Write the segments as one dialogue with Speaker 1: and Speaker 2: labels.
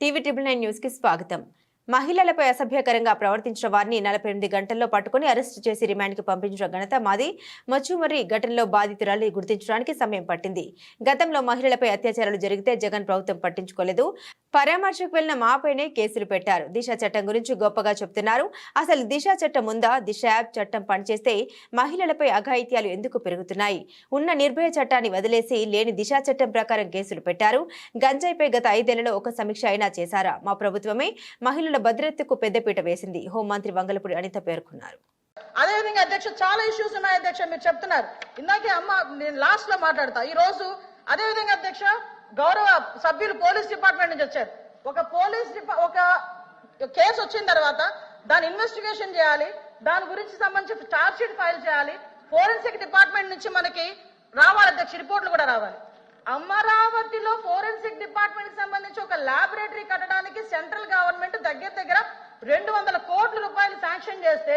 Speaker 1: TV triple nine న్యూస్కి స్వాగతం. మహిళలపై అసభ్యకరంగా ప్రవర్తించిన వారిని నలభై ఎనిమిది గంటల్లో పట్టుకుని అరెస్టు చేసి రిమాండ్కి పంపించిన ఘనత మాది. మచ్చుమర్రి ఘటనలో బాధితురాలు గుర్తించడానికి సమయం పట్టింది. గతంలో మహిళలపై అత్యాచారాలు జరిగితే జగన్ ప్రభుత్వం పట్టించుకోలేదు. పరామర్శకు వెళ్ళిన మాపైనే కేసులు పెట్టారు. దిశ చట్టం గురించి గొప్పగా చెప్తున్నారు. అసలు దిశ చట్టం ఉందా? దిశ యాప్ చట్టం పనిచేస్తే మహిళలపై అఘాయిత్యాలు ఎందుకు పెరుగుతున్నాయి? ఉన్న నిర్భయ చట్టాన్ని వదిలేసి లేని దిశా చట్టం ప్రకారం కేసులు పెట్టారు. గంజాయిపై గత ఐదేళ్ళలో ఒక సమీక్ష అయినా చేశారా? మా ప్రభుత్వమే మహిళల భద్రతకు పెద్దపీట వేసింది. హోంమంత్రి వంగలపూడి అనిత పేర్కొన్నారు.
Speaker 2: అదేవిధంగా అధ్యక్ష చాలా ఇష్యూస్ ఉన్నాయి అధ్యక్ష మీరు చెప్తున్నారు. ఇందాకే అమ్మ నేను లాస్ట్లో మాట్లాడతా. ఈ రోజు అదేవిధంగా అధ్యక్ష గౌరవ సభ్యులు పోలీస్ డిపార్ట్మెంట్ నుంచి వచ్చారు. ఒక పోలీస్ డిపా ఒక కేసు వచ్చిన తర్వాత దాని ఇన్వెస్టిగేషన్ చేయాలి దాని గురించి సంబంధించి చార్జ్ షీట్ ఫైల్ చేయాలి ఫోరెన్సిక్ డిపార్ట్మెంట్ నుంచి మనకి రావాలి అధ్యక్ష రిపోర్ట్లు కూడా రావాలి. అమరావతిలో ఫోరెన్సిక్ డిపార్ట్మెంట్కి సంబంధించి ఒక ల్యాబొరేటరీ కట్టడానికి సెంట్రల్ గవర్నమెంట్ దగ్గర దగ్గర రెండు వందల కోట్ల రూపాయలు శాంక్షన్ చేస్తే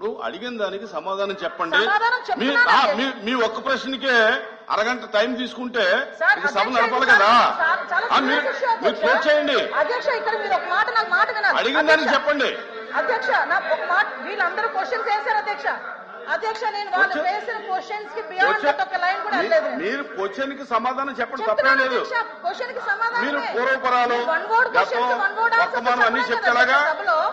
Speaker 3: ఇప్పుడు అడిగిన దానికి సమాధానం చెప్పండి. మీ ఒక్క ప్రశ్నకే అరగంట టైం తీసుకుంటే సభ నడపాలి కదా. మీరు. క్లోజ్ చేయండి. అడిగిన దానికి చెప్పండి.
Speaker 2: అధ్యక్ష నాకు ఒక మాట వీళ్ళందరూ క్వశ్చన్స్ వేశారు అధ్యక్ష. అధ్యక్ష నేను వాళ్ళు వేసిన క్వశ్చన్స్కి బియాండ్ ఒక లైన్ కూడా
Speaker 3: మీ- మీరు క్వశ్చన్కి సమాధానం చెప్పండి తప్పేం లేదు.
Speaker 2: క్వశ్చన్కి సమాధానం
Speaker 3: మీరు పూర్వపరాలు,
Speaker 2: one word questions one word
Speaker 3: అన్ని?
Speaker 2: సభలో.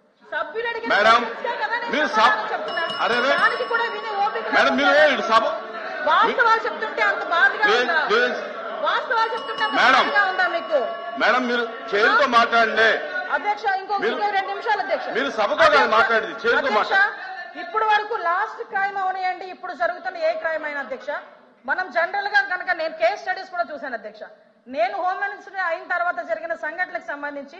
Speaker 3: మేడం, మీరు. అరే, మేడం మీరు సభ
Speaker 2: వాస్తవాలు చెప్తుంటే అంత బాధగా. వాస్తవాలు చెప్తుంటే
Speaker 3: మేడం.
Speaker 2: మీకు
Speaker 3: మేడం మీరు చేతితో మాట్లాడండి
Speaker 2: అధ్యక్ష ఇంకో రెండు నిమిషాలు అధ్యక్ష
Speaker 3: మీరు సభతో మాట్లాడేది, మాట్లాడండి.
Speaker 2: ఇప్పుడు వరకు లాస్ట్ క్రైమ్ అవనియండి ఇప్పుడు జరుగుతున్న ఏ క్రైమ్ అయినా అధ్యక్ష మనం జనరల్గా కనుక నేను కేస్ స్టడీస్ కూడా చూశాను అధ్యక్ష నేను హోమ్ మినిస్టర్ అయిన తర్వాత జరిగిన సంఘటనలకు సంబంధించి